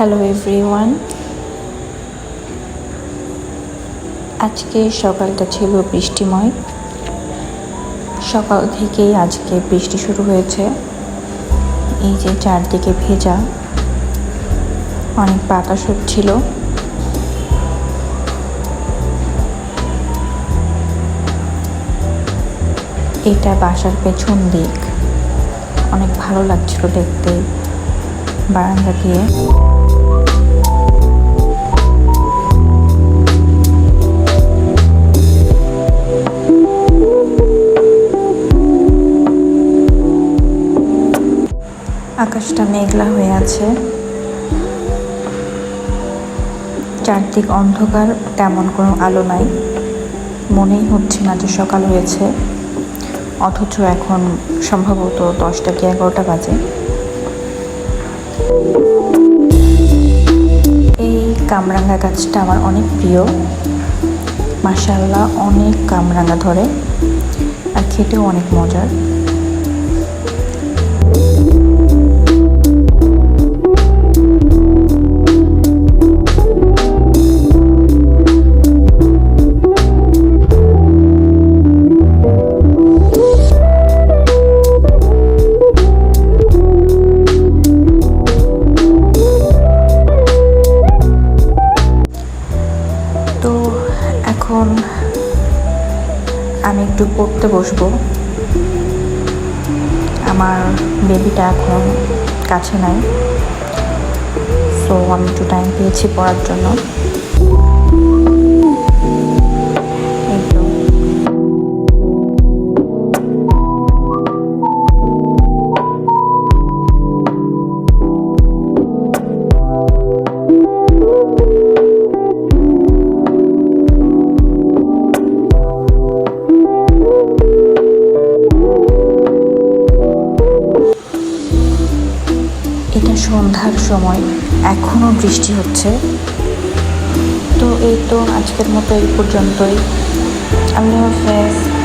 Hello everyone আজকে সকালটা ছিল বৃষ্টিময়। সকাল থেকেই আজকে বৃষ্টি শুরু হয়েছে। এই যে চারদিকে ভেজা, অনেক বাতাস হচ্ছিল। এটা বাসার পেছন দিক। অনেক ভালো লাগছিল দেখতে, বারান্দা দিয়ে। আকাশটা মেঘলা হয়ে আছে। চারদিক অন্ধকার, তেমন কোনো আলো নাই। মনেই হচ্ছে না যে সকাল হয়েছে। অথচ এখন সম্ভবত দশটা কি এগারোটা বাজে। এই কামরাঙ্গা গাছটা আমার অনেক প্রিয়। মাসাল্লাহ অনেক কামরাঙ্গা ধরে। আর খেতেও অনেক মজার। তো এখন আমি একটু পড়তে বসবো। আমার বেবিটা এখন কাছে নাই। সো আমি একটু টাইম পেয়েছি পড়ার জন্য। সন্ধ্যার সময় এখনও বৃষ্টি হচ্ছে। তো এই তো আজকের মতো এই পর্যন্তই। আল্লাহ হাফেজ।